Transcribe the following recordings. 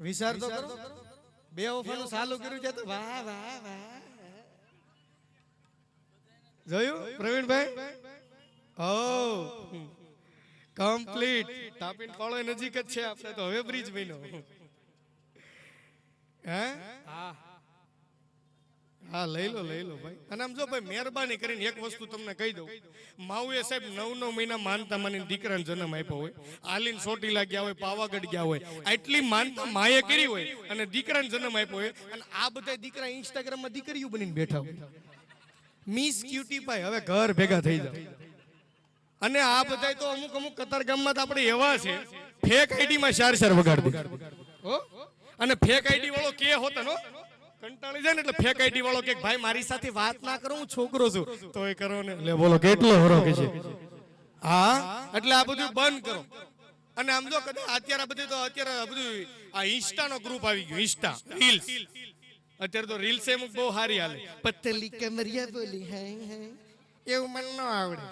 વિચાર તો કરો. બે વફાનું ચાલુ કર્યું છે તો વાહ વાહ વાહ. જોયું? પ્રવીણભાઈ? ઓ. કમ્પ્લીટ તાપીન પાળો નજીક જ છે આપણે તો. હવે બ્રિજ બન્યો. હે? હા. હા, લઈ લો લઈ લો ભાઈ. અને આમ જો ભાઈ, મહેરબાની કરીને એક વસ્તુ તમને કહી દઉં. માવુએ સાહેબ નવ નવ મહિના માનતા મને દીકરાને જન્મ આપ્યો હોય, આલીન ચોટીલા ગયા હોય, પાવાગઢ ગયા હોય, આટલી માનતા માએ કરી હોય અને દીકરાને જન્મ આપ્યો હોય, અને આ બધા દીકરા ઇન્સ્ટાગ્રામમાં દીકરીઓ બનીને બેઠા હોય. મિસ ક્યુટી ભાઈ, હવે ઘર ભેગા થઈ જાવ અને આ બધા તો અમુક અમુક કતારગામમાં તો આપણે એવા છે ફેક આઈડીમાં ચાર ચાર વગાડી દે. અને ફેક આઈડી વાળો કે હોતા નો કંટાળી જાય ને એટલે ફેક આઈડી વાળો કે ભાઈ મારી સાથે વાત ના કરો હું છોકરો છું. તો એ કરો ને. એટલે બોલો કેટલો હરો કે છે? હા? એટલે આ બધું બંધ કરો. અને આમ જો કદાચ અત્યારે આ બધું તો અત્યારે આ બધું આ ઇન્સ્ટા નો ગ્રુપ આવી ગયો ઇન્સ્ટા રીલ્સ અત્યારે તો રીલ્સ એમ બહુ સારી હાલે. પતલી કમરિયા બોલી હે હે. એવું મને ન આવડે.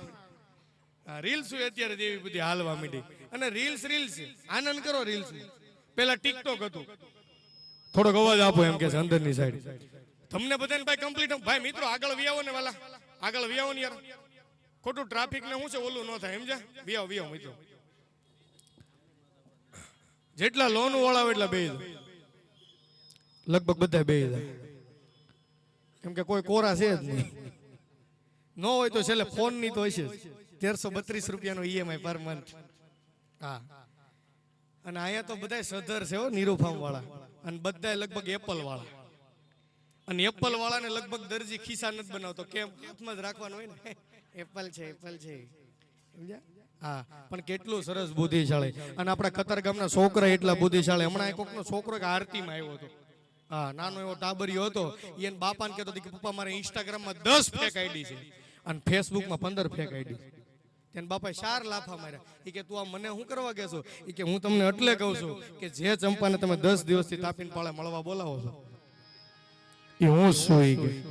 આ રીલ્સ અત્યારે જેવી બધી હાલવા માંડી. અને રીલ્સ રીલ્સ આનંદ કરો રીલ્સ પેલા ટિકટોક હતું. થોડોક અવાજ આપો એમ કે છે અંદરની સાઈડ તમને બધાને ભાઈ કમ્પ્લીટ ભાઈ મિત્રો, આગળ વિયાવો ને વાલા. આગળ વિયાવો ને યાર. ખોટું ટ્રાફિક ને શું છે ઓલું ન થાય, સમજ્યા? વિયાવો વિયાવો, મિત્રો. જેટલા લોન વાળા હોય એટલા બે લગભગ બધા બે કેમ કે કોઈ કોરા છે જ નહીં. ન હોય તો છેલ્લે ફોનની તો હશે તેરસો બત્રીસ રૂપિયાનો ઈએમઆઈ પર મંથ હા. અને અહીંયા તો બધા સધર છે હો વાળા. અને બધા લગભગ એપલ વાળા અને એપલ વાળાને લગભગ દરજી ખિસ્સા નથી બનાવતો. કેમ? હાથમાં જ રાખવાનું હોય ને. એપલ છે એપલ છે. સમજ્યા? હા પણ કેટલું સરસ બુદ્ધિશાળી. અને આપણા કતાર ગામના છોકરા એટલા બુદ્ધિશાળી. હમણાં એક કોકનો છોકરો કે આરતીમાં આવ્યો હતો. હા નાનો એવો ટાબરિયો હતો. એને બાપાને કહેતો હતો કે પપ્પા મારે ઇન્સ્ટાગ્રામમાં દસ ફેક આઈડી છે. અને ફેસબુકમાં પંદર ફેક આઈડી છે. તેને બાપાએ ચાર લાફા માર્યા. એ કે તું આ મને શું કરવા કહેશો એ કે હું તમને એટલે કહું છું કે જે ચંપાને તમે દસ દિવસથી તાપીને પાળે મળવા બોલાવો છો એ હું સુઈ ગઈ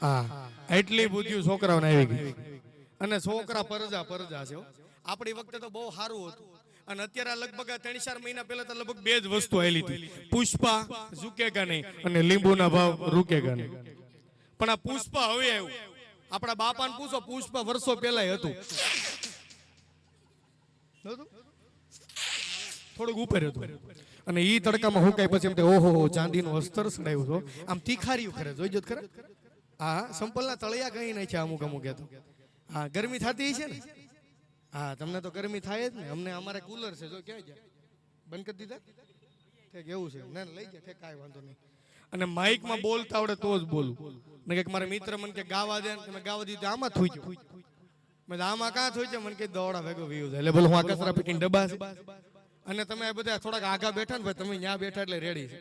હા. એટલી બુદ્ધિ છોકરાઓને આવી ગઈ. અને છોકરા પરજા પરજા છે આપણી વખતે તો બહુ સારું હતું. અને અત્યારે લગભગ આ ત્રણ ચાર મહિના પહેલા તો લગભગ બે જ વસ્તુ આવેલી હતી. પુષ્પા ઝુકેગા નહીં અને લીંબુના ભાવ રૂકેગા નહીં. પણ આ પુષ્પા હવે આવ્યું. આપણા બાપાને પૂછો પુષ્પ વર્ષો પહેલા હતું. થોડુંક ઉપર હતું. અને ઈ તડકામાં હુકાય પછી એમ કે ઓહો હો, ચાંદીનું અસ્તર સડાયું છો આમ તીખાર્યું ખરે જોઈ જો ખરે? હા સંપલના તળિયા કઈ નહીં છે અમુક અમુક તો. હા ગરમી થતી છે ને? હા તમને તો ગરમી થાય જ ને. અમને અમારે કુલર છે જો ક્યાં જાય. બંધ કરી દીધા? ઠેક એવું છે. ના લઈ ગયા ઠેક કાંઈ વાંધો નહીં. અને માઇકમાં બોલતા આવડે તો જ બોલું. ને કે મારા મિત્ર મને કે ગાવા દે તમે ગાવા દીધું આમાં થઈ ગયો. મેં આમાં કાં થોઈ છે મને કે, દોડા ભેગો વ્યૂ એટલે બોલો, હું આ કચરા પીટીને ડબ્બા અને તમે બધા થોડાક આગા બેઠા ને ભાઈ, તમે ત્યાં બેઠા એટલે રેડી છે.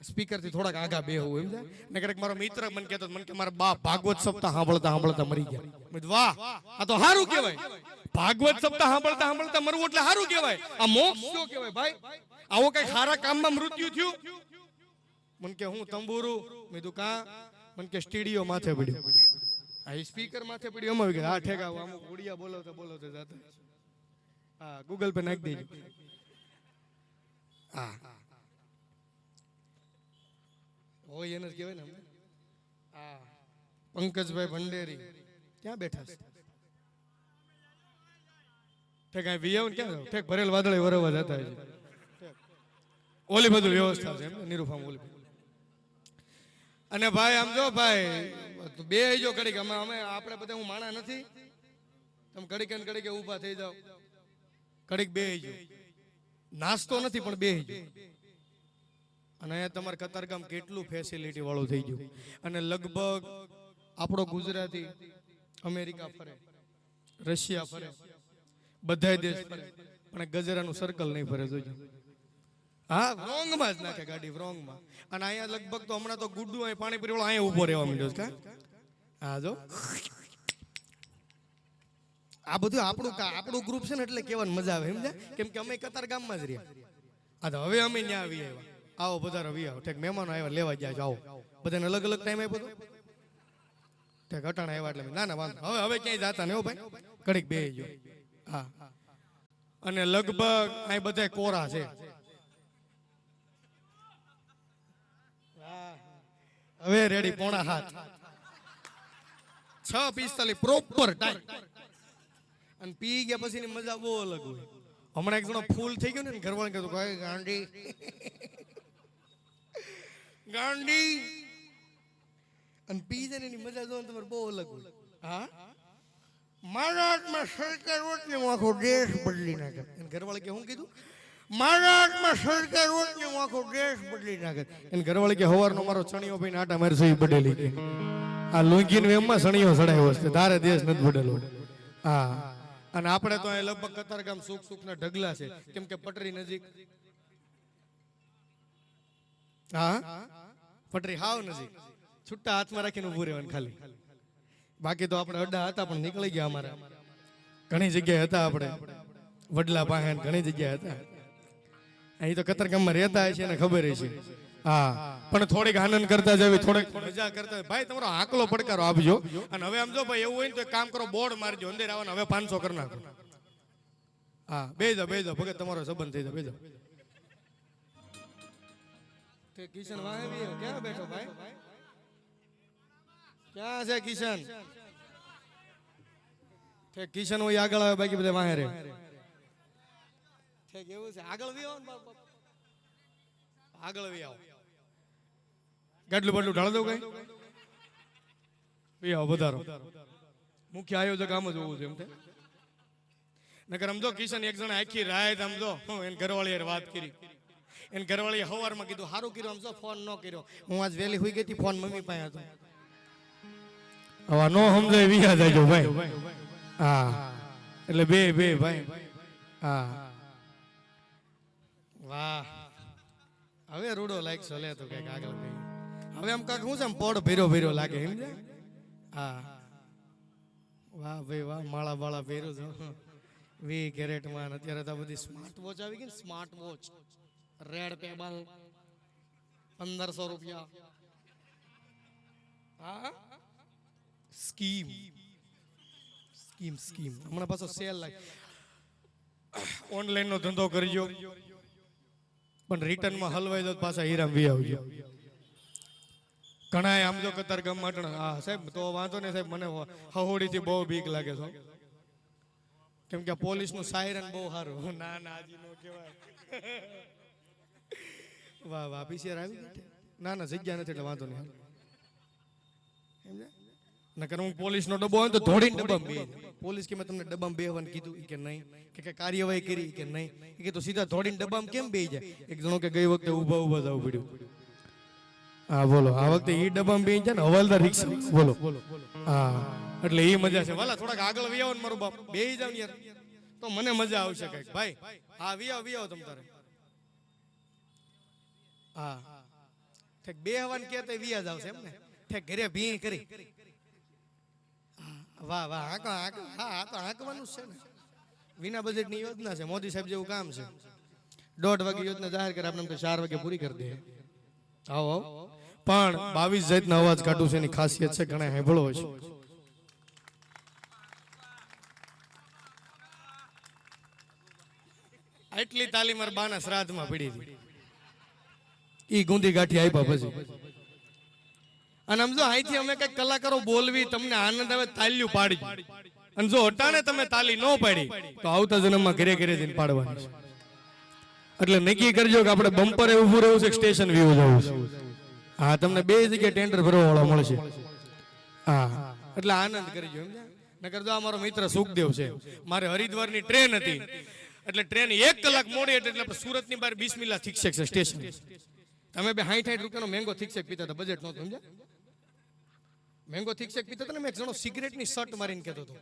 સ્પીકરથી થોડાક આગા બેહવું એમ જાય ને ક્યારેક મારો મિત્ર મને કહેતો, મને કે મારા બા ભાગવત સપ્તાહ સાંભળતા સાંભળતા મરી ગયા. વાહ, આ તો સારું કહેવાય. ભાગવત સપ્તાહ સાંભળતા સાંભળતા મરવું એટલે સારું કહેવાય. આ મોક્ષ શું કહેવાય ભાઈ? આવો કઈ સારા કામમાં મૃત્યુ થયું? મને કે હું તંબુરું, મેં કીધું, કા? મને કે સ્ટીડિયો માથે પડ્યો. આ સ્પીકર માથે પડ્યો, એમાં ગયા હા, ઠેકા અમુક ઉડિયા બોલાવતા બોલાવતા જાતા હા ગૂગલ પે નાખી દેજો. હા. હોય એને જ કહેવાય ને. હા. પંકજભાઈ ભંડેરી. ક્યાં બેઠા છે? ઠેક, આ વિયાવ ને ક્યાં? ઠેક, ભરેલ વાદળે વરવા જતા હોય ઓલી બધું વ્યવસ્થા છે એમ નિરૂફામ ઓલી. અને ભાઈ, આમ જો ભાઈ બે જો ઘડીક. અમે અમે આપણે બધા હું માણા નથી. તમે ઘડીક ને ઘડીકે ઊભા થઈ જાઓ. ઘડીક બે જો નાસ્તો નથી, પણ બે જો અને અહીંયા તમારે કતારગામ કેટલું ફેસિલિટી વાળું થઈ ગયું. અને લગભગ આપણો ગુજરાતી અમેરિકા ફરે, રશિયા ફરે, બધાય દેશ ફરે. પણ ગજરાનું સર્કલ નહીં ફરે, જોજો. હા રોંગમાં જ નાખે ગાડી રોંગમાં અને અહીંયા લગભગ તો હમણાં તો ગુડ્ડુ અહીં પાણીપુરી વાળો અહીંયા ઊભો રહેવા માંડ્યો છે હા, જો. આ બધું આપણું આપણું ગ્રુપ છે ને એટલે કેવાની મજા આવે, સમજ્યા? કેમ કે અમે કતાર ગામમાં જ રહ્યા. હા તો હવે અમે ત્યાં આવી આવ્યા. આવો બધા રવિ આવો. ઠેક, મહેમાનો આવ્યા, લેવા જાય આવો. બધાને અલગ અલગ ટાઈમ આપ્યો હતો ઠેક, અટાણા આવ્યા એટલે ના ના, વાંધો. હવે હવે ક્યાંય જાતા ને હો ભાઈ. કડીક બે જો હા. અને લગભગ અહીં બધા કોરા છે. હવે રેડી પોણા હાથ. છ પિસ્તાલીસ પ્રોપર ટાઈમ અને પી ગયા પછીની મજા બહુ અલગ હોય. હમણાં એક જણો ફૂલ થઈ ગયો ને ઘરવાળા કહેતો, ભાઈ, ગાંડી. ગાંડી. અને પી જાય ને, એની મજા જોવાની તમારે બહુ અલગ હોય. હા? મારા હાથમાં સરકાર ને હું આખો દેશ બદલી નાખે. ઘરવાળા કે, હું કીધું? મારા હાથમાં સરકાર હું આખો દેશ બદલી નાખે. એને ઘરવાળી કે હવારનો મારો ચણિયો ભાઈ આટા મારી સહી બદલી કે આ લુંગીન એમમાં ચણિયો સડાયો છે. તારે દેશ નથી બદલવો હા. અને આપણે તો અહીં લગભગ કતારગામ સુખ સુખના ઢગલા છે. કેમ કે પટરી નજીક. હા? પટરી હાવ નજીક. છુટ્ટા હાથમાં રાખીને ઊભું રહેવાનું ખાલી. બાકી તો આપણે અડ્ડા હતા, પણ નીકળી ગયા અમારા. ઘણી જગ્યાએ હતા આપણે. વડલા પાસે ઘણી જગ્યાએ હતા. અહીં તો કતરગામમાં રહેતા છે ને ખબર છે હા, પણ થોડીક આનંદ કરતા જવી થોડીક મજા કરતા ભાઈ, તમારો આકલો પડકારો આપજો. અને હવે આમ જો ભાઈ, એવું હોય ને તો કામ કરો, બોર્ડ મારજો, અંદર આવવાનું હવે પાંચસો કરી નાખો. હા, બે જાઓ બે જાઓ, ભગત, તમારો સંબંધ થઈ જાવ બે જાઓ. કિશન ક્યાં બેઠો ભાઈ? ક્યાં છે કિશન? ઠેક કિશન હોય આગળ આવે, બાકી બધા વાહે રે ઠેક કેવું છે? આગળ વી આવો ને. આગળ વી આવો ગાડલું બાટલું ઢાળ દઉં કઈ? વી આવો વધારો. મુખ્ય આયોજક આમ જ હોવું છે એમ નકર સમજો કિશન એક જણા આખી રાત સમજો હું એને ઘરવાળી વાત કરી. એને ઘરવાળીએ સવારમાં કીધું સારું કર્યું સમજો ફોન ન કર્યો. હું આજ વહેલી હોઈ ગઈ હતી ફોન મમ્મી પાસે હતો. હવે નો સમજો વિયા જાય ભાઈ. હા. એટલે બે બે ભાઈ. હા. વાહ. હવે રૂડો લાઈક લે તો કંઈક આગળ કઈ હવે આમ કાક શું છે પોડ ભીરો ભીરો લાગે સમજે હા. વાહ ભાઈ, વાહ, માળા બાળા ભેરું છો. વી કેરેટમાં અત્યારે તો બધી સ્માર્ટ વોચ આવી ગઈ સ્માર્ટ વોચ રેડ પેબલ પંદરસો રૂપિયા. હા? સ્કીમ સ્કીમ સ્કીમ હમણાં પાછો સેલ લાગે ઓનલાઈન નો ધંધો કરજો. પણ રિટર્નમાં હલવાઈ દો પાછા હીરામ વી આવજો. ઘણા આમ જો કતાર ગામ માટે હા, સાહેબ, તો વાંધો નહીં સાહેબ, મને હહોડી થી બહુ બીક લાગે છે કેમ કે પોલીસનું સાયરન બહુ સારું. ના ના આજી નો કહેવાય. વાહ વાહ પીસીઆર આવી ના ના, જગ્યા નથી, એટલે વાંધો નહીં. સમજ્યા? નકર હું પોલીસ નો ડબ્બો હોય તો ધોડીને ડબ્બામાં બે. પોલીસ કે મેં તમને ડબ્બામાં બેહવાનું કીધું કે નહીં. કે કે કાર્યવાહી કરી કે નહીં. કે તો સીધા ધોડીને ડબ્બામાં કેમ બેહી જાય? એક જણો કે ગઈ વખતે ઊભા ઊભા જવું પડ્યું. હા બોલો. આ વખતે એ ડબ્બામાં બેહી જાય ને હવાલદાર રિક્ષા. બોલો. હા એટલે એ મજા છે. વાલા થોડાક આગળ વી આવો ને મારું બાપ. બેહી જાવ યાર તો મને મજા આવશે કંઈક. ભાઈ હા વી આવો વી આવો તમ તારે. હા. ઠેક બે હવાન કે તે વિયા જાવ છે એમ ને. ઠેક ઘરે ભી કરી. વાહ વાહ, હાંકો હાંકો. હા તો હાંકવાનું છે ને. વિના બજેટની યોજના છે, મોદી સાહેબ જેવું કામ છે. દોઢ વાગે યોજના જાહેર કરે, આપણે ચાર વાગે પૂરી કરી દે. આવો પણ બાવીસ જાતના અવાજ કાઢું છે, એની ખાસિયત છે, ઘણા હેંભળો છે. એટલી તાલીમ બાના શ્રાદ્ધમાં પડી હતી. ઈ ગુંદી ગાંઠી આપ્યા પછી. અને આમ અહીંથી અમે કઈ કલાકારો બોલવી, તમને આનંદ આવે તાલ્યું પાડી અને જો અટાણે તમે તાલી ન પાડી, તો આવતા જન્મમાં ઘરે ઘરે જઈને પાડવાની છે. એટલે નક્કી કરજો કે આપણે બમ્પરે ઊભું રહેવું છે સ્ટેશન વ્યૂ જવું છે. હા, તમને બે જગ્યાએ ટેન્ડર ભરવા મળશે. હા, એટલે આનંદ કરજો? નકર જો મારો મિત્ર સુખદેવ છે, મારે હરિદ્વારની ટ્રેન હતી. એટલે ટ્રેન એક કલાક મોડી એટલે સુરતની બહાર મિલા થીક્ષક છે સ્ટેશન. તમે બે સાઠ સાઠ રૂપિયાનો મેંગો થીક્ષક પીતા હતા બજેટ નહોતું, સમજ્યા? મેંગો થીક્ષક પીતા હતા ને? મેં એક જણો સિગરેટની શર્ટ મારીને કહેતો હતો.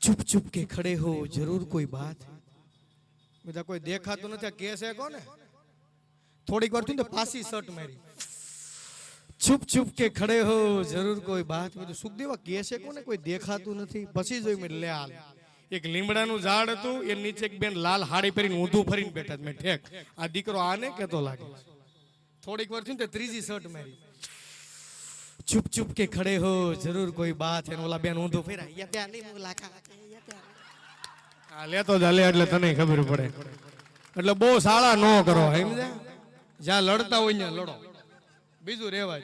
ચૂપ ચૂપ કે ખડે હો જરૂર કોઈ બાત. બધા કોઈ દેખાતું નથી આ કેસ હે કોને? થોડીક વાર થયું ને તો પાસી શર્ટ મારી. ચૂપ ચૂપ કે ખડે હો જરૂર કોઈ બાત. બધું સુખદેવા કેસ હે કોને? કોઈ દેખાતું નથી. પછી જોઈ મેં લે હાલ એક લીમડાનું ઝાડ હતું એ નીચે એક બેન લાલ હાડી પહેરીને ઊંધું ફરીને બેઠા મેં ઠેક. આ દીકરો આને કેતો લાગે. થોડીક વાર થયું ને ત્રીજી શર્ટ મારી. ચૂપ કે ખડે હો જરૂર કોઈ બાત હે ને ઓલા બેન ઊંધો ફેરા યા પ્યાલી મુલાકાત. હે, યા આ લેતો જા લે એટલે તને ખબર પડે. એટલે બહુ સાળા ન કરો સમજ્યા? જ્યાં લડતા હોય ત્યાં લડો. બીજું રેવાય